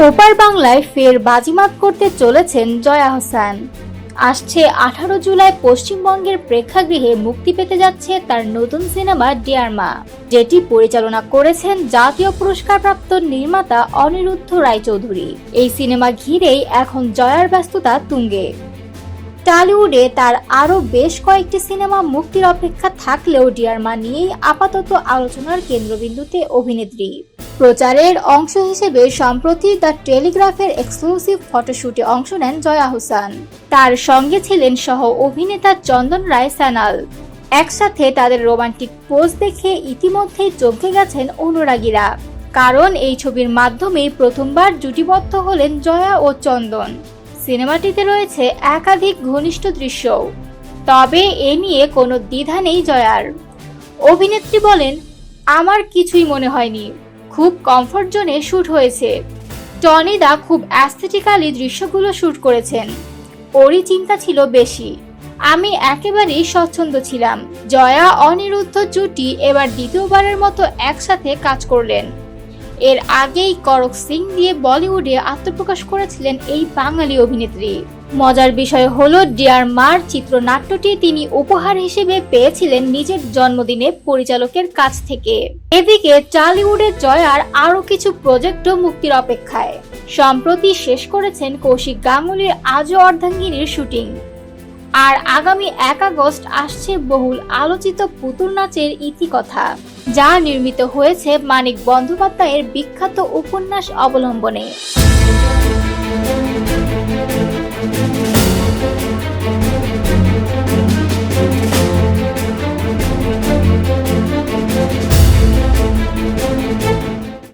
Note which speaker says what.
Speaker 1: ওপার বাংলায় ফের বাজিমাত করতে চলেছেন জয়া হোসেন। আসছে আঠারো জুলাই পশ্চিমবঙ্গের প্রেক্ষাগৃহে মুক্তি পেতে যাচ্ছে তার নতুন সিনেমা ডিয়ারমা যেটি পরিচালনা করেছেন জাতীয় পুরস্কারপ্রাপ্ত নির্মাতা অনিরুদ্ধ রায়চৌধুরী। এই সিনেমা ঘিরেই এখন জয়ার ব্যস্ততা তুঙ্গে। টলিউডে তার আরও বেশ কয়েকটি সিনেমা মুক্তির অপেক্ষা থাকলেও ডিয়ারমা নিয়েই আপাতত আলোচনার কেন্দ্রবিন্দুতে অভিনেত্রী। প্রচারের অংশ হিসেবে সম্প্রতি দ্য টেলিগ্রাফের এক্সক্লুসিভ ফটোশুটে অংশ নেন জয়া হোসেন। তার সঙ্গে ছিলেন সহ অভিনেতা চন্দন রায় সানাল একসাথে তাদের রোমান্টিক পোজ দেখে ইতিমধ্যেই চমকে গেছেন অনুরাগীরা। কারণ এই ছবির মাধ্যমেই প্রথমবার জুটিবদ্ধ হলেন জয়া ও চন্দন। সিনেমাটিতে রয়েছে একাধিক ঘনিষ্ঠ দৃশ্য তবে এ নিয়ে কোনো দ্বিধা নেই জয়ার। অভিনেত্রী বলেন, আমার কিছুই মনে হয়নি। খুব কমফোর্ট জোনে শ্যুট হয়েছে। টনি দা খুব অ্যাস্থেটিক্যালি দৃশ্যগুলো শ্যুট করেছেন। ওরই চিন্তা ছিল বেশি। আমি একেবারেই স্বচ্ছন্দ ছিলাম। জয়া, অনিরুদ্ধ, জুটি এবার দ্বিতীয়বারের মতো একসাথে কাজ করলেন। এর আগেই করক সিং দিয়ে বলিউডে আত্মপ্রকাশ করেছিলেন এই বাঙালি অভিনেত্রী। মজার বিষয় হলো, ডিয়ার মার চিত্রনাট্যটি তিনি উপহার হিসেবে পেয়েছিলেন নিজের জন্মদিনে পরিচালকের কাছ থেকে। এদিকে টলিউডের জয়ার আরও কিছু প্রজেক্টও মুক্তির অপেক্ষায়। সম্প্রতি শেষ করেছেন কৌশিক গাঙ্গুলির আজও অর্ধাঙ্গিনীর শুটিং। আর আগামী এক আগস্ট আসছে বহুল আলোচিত পুতুল নাচের ইতিকথা। যা নির্মিত হয়েছে মানিক বন্দ্যোপাধ্যায়ের বিখ্যাত উপন্যাস অবলম্বনে।